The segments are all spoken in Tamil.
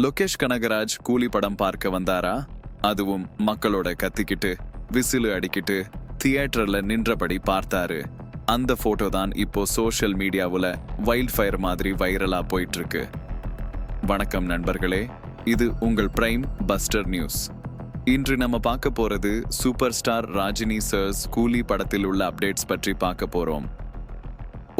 லோகேஷ் கனகராஜ் கூலி படம் பார்க்க வந்தாரா? அதுவும் மக்களோட கத்திக்கிட்டு விசிலு அடிக்கிட்டு தியேட்டர்ல நின்றபடி பார்த்தாரு. அந்த போட்டோ தான் இப்போ சோஷியல் மீடியாவுல வைல்ட் ஃபயர் மாதிரி வைரலா போயிட்டு இருக்கு வணக்கம் நண்பர்களே இது உங்கள் பிரைம் பஸ்டர் நியூஸ். இன்று நம்ம பார்க்க போறது சூப்பர் ஸ்டார் ராஜினி சர்ஸ் கூலி படத்தில் உள்ள அப்டேட்ஸ் பற்றி பார்க்க போறோம்.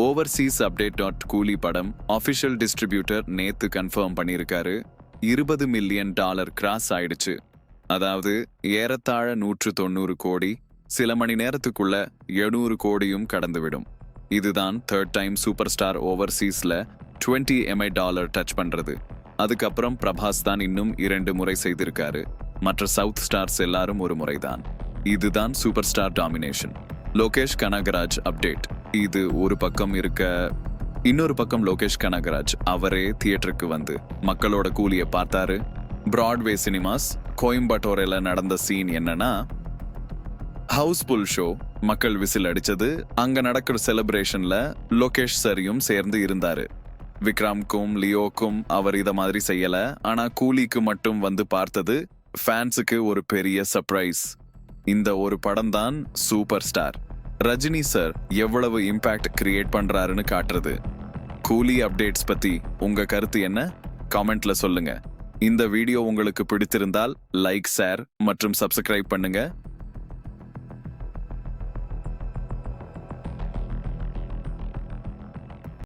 ஓவர்சீஸ் அப்டேட் டாட் கூலி படம் அஃபிஷியல் டிஸ்ட்ரிபியூட்டர் நேத்து கன்ஃபார்ம் பண்ணியிருக்காரு. இருபது மில்லியன் டாலர் கிராஸ் ஆயிடுச்சு. அதாவது ஏறத்தாழ நூற்று தொண்ணூறு கோடி சில மணி நேரத்துக்குள்ள எழுநூறு கோடியும் கடந்துவிடும். இதுதான் தேர்ட் டைம் சூப்பர் ஸ்டார் ஓவர்சீஸ்ல டுவெண்ட்டி எம்ஐ டாலர் டச் பண்றது. அதுக்கப்புறம் பிரபாஸ் தான் இன்னும் இரண்டு முறை செய்திருக்காரு. மற்ற சவுத் ஸ்டார்ஸ் எல்லாரும் ஒரு முறைதான் இதுதான் super star domination Lokesh Kanagaraj update இது ஒரு பக்கம் இருக்க இன்னொரு பக்கம் லோகேஷ் கனகராஜ் அவரே தியேட்டருக்கு வந்து மக்களோட கூலியை பார்த்தாரு. பிராட்வே சினிமாஸ் கோயம்புத்தூரில் நடந்த சீன் என்னன்னா ஹவுஸ்ஃபுல் ஷோ மக்கள் விசில் அடிச்சது. அங்க நடக்கிற செலிப்ரேஷன்ல லோகேஷ் சரியும் சேர்ந்து இருந்தாரு. விக்ராம்க்கும் லியோக்கும் அவர் இத மாதிரி செய்யல. ஆனா கூலிக்கு மட்டும் வந்து பார்த்தது ஃபேன்ஸுக்கு ஒரு பெரிய சர்ப்ரைஸ் இந்த ஒரு படம் தான் சூப்பர் ஸ்டார் ரஜினி சார் எவ்வளவு இம்பாக்ட் கிரியேட் பண்றாருன்னு காட்டுறது. கூலி அப்டேட்ஸ் பத்தி உங்க கருத்து என்ன? காமெண்ட்ல சொல்லுங்க. இந்த வீடியோ உங்களுக்கு பிடித்திருந்தால் லைக் ஷேர் மற்றும் சப்ஸ்கிரைப் பண்ணுங்க.